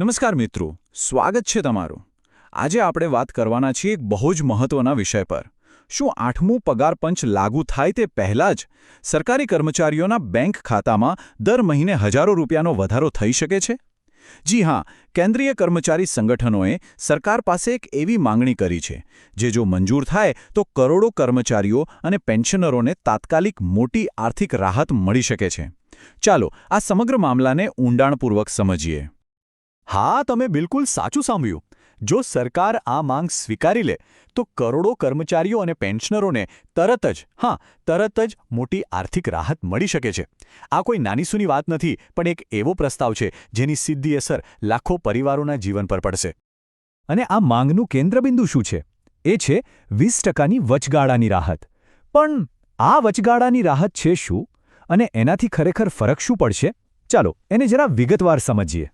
નમસ્કાર મિત્રો, સ્વાગત છે તમારું. આજે આપણે વાત કરવાના છીએ એક બહુ જ મહત્વના વિષય પર. શું આઠમું પગાર પંચ લાગુ થાય તે પહેલાં જ સરકારી કર્મચારીઓના બેંક ખાતામાં દર મહિને હજારો રૂપિયાનો વધારો થઈ શકે છે? જી હા, કેન્દ્રીય કર્મચારી સંગઠનોએ સરકાર પાસે એક એવી માંગણી કરી છે, જે જો મંજૂર થાય તો કરોડો કર્મચારીઓ અને પેન્શનરોને તાત્કાલિક મોટી આર્થિક રાહત મળી શકે છે. ચાલો, આ સમગ્ર મામલાને ઊંડાણપૂર્વક સમજીએ. હા, તમે બિલકુલ સાચું સાંભળ્યું. જો સરકાર આ માંગ સ્વીકારી લે, તો કરોડો કર્મચારીઓ અને પેન્શનરોને તરત જ, હા, તરત જ મોટી આર્થિક રાહત મળી શકે છે. આ કોઈ નાનીસૂની વાત નથી, પણ એક એવો પ્રસ્તાવ છે, જેની સીધી અસર લાખો પરિવારોના જીવન પર પડશે. અને આ માંગનું કેન્દ્રબિંદુ શું છે? એ છે વીસ ટકાની વચગાળાની રાહત. પણ આ વચગાળાની રાહત છે શું? અને એનાથી ખરેખર ફરક શું પડશે? ચાલો, એને જરા વિગતવાર સમજીએ.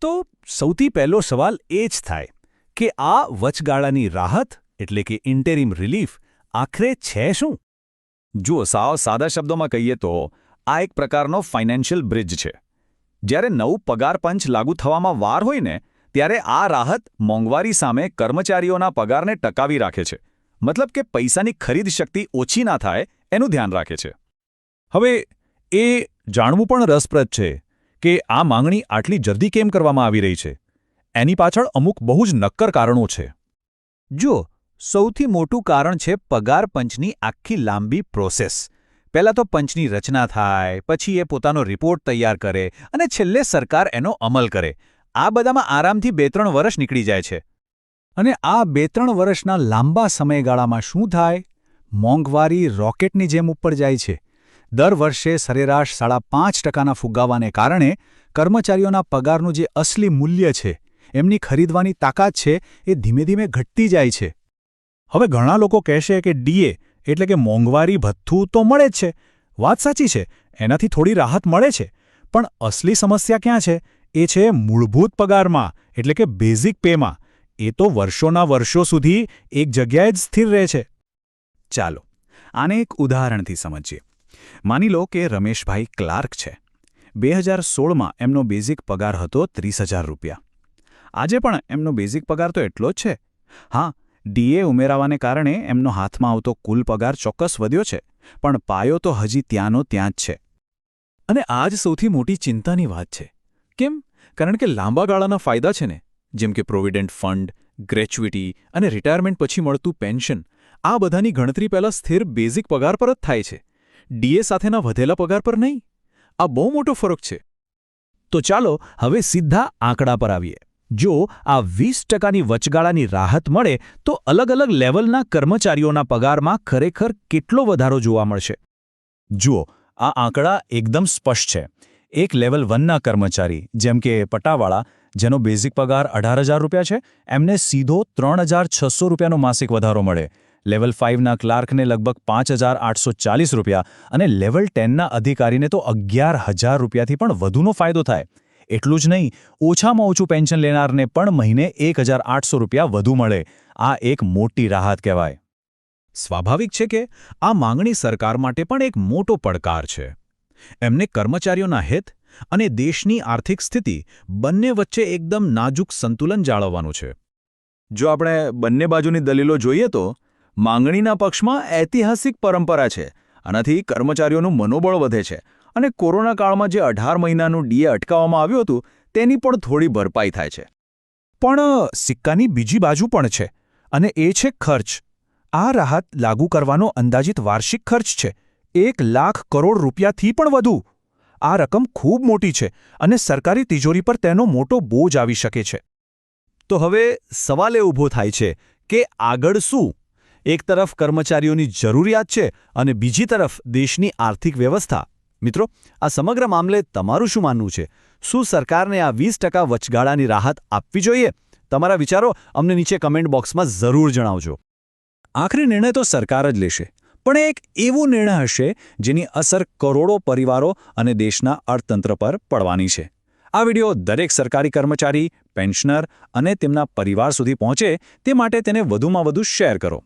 તો સૌથી પહેલો સવાલ એ જ થાય કે આ વચગાળાની રાહત, એટલે કે ઇન્ટેરિમ રિલીફ, આખરે છે શું? જુઓ, સાવ સાદા શબ્દોમાં કહીએ તો, આ એક પ્રકારનો ફાઇનાન્શિયલ બ્રિજ છે. જ્યારે નવું પગાર પંચ લાગુ થવામાં વાર હોય ને, ત્યારે આ રાહત મોંઘવારી સામે કર્મચારીઓના પગારને ટકાવી રાખે છે. મતલબ કે પૈસાની ખરીદ શક્તિ ઓછી ના થાય એનું ધ્યાન રાખે છે. હવે, એ જાણવું પણ રસપ્રદ છે કે આ માંગણી આટલી જલ્દી કેમ કરવામાં આવી રહી છે? એની પાછળ અમુક બહુ જ નક્કર કારણો છે. જો સૌથી મોટું કારણ છે પગાર પંચની આખી લાંબી પ્રોસેસ પહેલાં તો પંચની રચના થાય, પછી એ પોતાનો રિપોર્ટ તૈયાર કરે અને છેલ્લે સરકાર એનો અમલ કરે. આ બધામાં આરામથી બે ત્રણ વર્ષ નીકળી જાય છે. અને આ બે ત્રણ વર્ષના લાંબા સમયગાળામાં શું થાય? મોંઘવારી રોકેટની જેમ ઉપર જાય છે. દર વર્ષે સરેરાશ સાડા પાંચ ટકાના ફુગાવાને કારણે કર્મચારીઓના પગારનું જે અસલી મૂલ્ય છે, એમની ખરીદવાની તાકાત છે, એ ધીમે ધીમે ઘટતી જાય છે. હવે ઘણા લોકો કહેશે કે ડીએ એટલે કે મોંઘવારી ભથ્થું તો મળે જ છે. વાત સાચી છે, એનાથી થોડી રાહત મળે છે. પણ અસલી સમસ્યા ક્યાં છે? એ છે મૂળભૂત પગારમાં, એટલે કે બેઝિક પેમાં. એ તો વર્ષોના વર્ષો સુધી એક જગ્યાએ જ સ્થિર રહે છે. ચાલો, આને એક ઉદાહરણથી સમજીએ. માની લો કે રમેશભાઈ ક્લાર્ક છે. બે હજાર સોળમાં એમનો બેઝિક પગાર હતો ત્રીસ હજાર રૂપિયા. આજે પણ એમનો બેઝિક પગાર તો એટલો જ છે. હા ડીએ ઉમેરાવાને કારણે એમનો હાથમાં આવતો કુલ પગાર ચોક્કસ વધ્યો છે, પણ પાયો તો હજી ત્યાંનો ત્યાં જ છે. અને આ જ સૌથી મોટી ચિંતાની વાત છે. કેમ? કારણ કે લાંબા ગાળાના ફાયદા છે ને, જેમ કે પ્રોવિડન્ટ ફંડ, ગ્રેચ્યુટી અને રિટાયરમેન્ટ પછી મળતું પેન્શન, આ બધાની ગણતરી પહેલાં સ્થિર બેઝિક પગાર પર જ થાય છે. ડીએ સાથેના વધેલા પગાર પર નહીં? આ બહુ મોટો ફરક છે. તો ચાલો હવે સીધા આંકડા પર આવીએ. જો આ વીસ ટકાની વચગાળાની રાહત મળે, તો અલગ અલગ લેવલના કર્મચારીઓના પગારમાં ખરેખર કેટલો વધારો જોવા મળશે? જુઓ, આ આંકડા એકદમ સ્પષ્ટ છે. એક લેવલ વનના કર્મચારી, જેમ કે પટાવાળા, જેનો બેઝિક પગાર અઢાર રૂપિયા છે, એમને સીધો ત્રણ રૂપિયાનો માસિક વધારો મળે. લેવલ ફાઇવના ક્લાર્કને લગભગ પાંચ હજાર આઠસો ચાલીસ રૂપિયા અને લેવલ ટેનના અધિકારીને તો અગિયાર હજાર રૂપિયાથી પણ વધુનો ફાયદો થાય. એટલું જ નહીં, ઓછામાં ઓછું પેન્શન લેનારને પણ મહિને એક હજાર આઠસો રૂપિયા વધુ મળે. આ એક મોટી રાહત કહેવાય. સ્વાભાવિક છે કે આ માંગણી સરકાર માટે પણ એક મોટો પડકાર છે. એમને કર્મચારીઓના હિત અને દેશની આર્થિક સ્થિતિ બંને વચ્ચે એકદમ નાજુક સંતુલન જાળવવાનું છે. જો આપણે બંને બાજુની દલીલો જોઈએ તો માંગણીના પક્ષમાં ઐતિહાસિક પરંપરા છે. આનાથી કર્મચારીઓનું મનોબળ વધે છે અને કોરોના કાળમાં જે અઢાર મહિનાનું ડીએ અટકાવવામાં આવ્યું હતું, તેની પણ થોડી ભરપાઈ થાય છે. પણ, સિક્કાની બીજી બાજુ પણ છે અને એ છે ખર્ચ. આ રાહત લાગુ કરવાનો અંદાજિત વાર્ષિક ખર્ચ છે. એક લાખ કરોડ રૂપિયાથી પણ વધુ. આ રકમ ખૂબ મોટી છે અને સરકારી તિજોરી પર તેનો મોટો બોજ આવી શકે છે. તો હવે સવાલ એ ઊભો થાય છે કે આગળ શું? એક તરફ કર્મચારીઓની જરૂરિયાત છે અને બીજી તરફ દેશની આર્થિક વ્યવસ્થા. મિત્રો, આ સમગ્ર મામલે તમારું શું માનવું છે? શું સરકારને આ વીસ ટકા વચગાળાની રાહત આપવી જોઈએ? તમારા વિચારો અમને નીચે કમેન્ટ બોક્સમાં જરૂર જણાવજો. આખરી નિર્ણય તો સરકાર જ લેશે, પણ એક એવો નિર્ણય હશે જેની અસર કરોડો પરિવારો અને દેશના અર્થતંત્ર પર પડવાની છે. આ વિડિયો દરેક સરકારી કર્મચારી, પેન્શનર અને તેમના પરિવાર સુધી પહોંચે તે માટે તેને વધુમાં વધુ શેર કરો.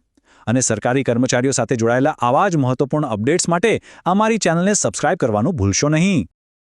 અને સરકારી કર્મચારીઓ સાથે જોડાયેલા આવા જ મહત્વપૂર્ણ અપડેટ્સ માટે અમારી ચેનલને સબસ્ક્રાઇબ કરવાનું ભૂલશો નહીં.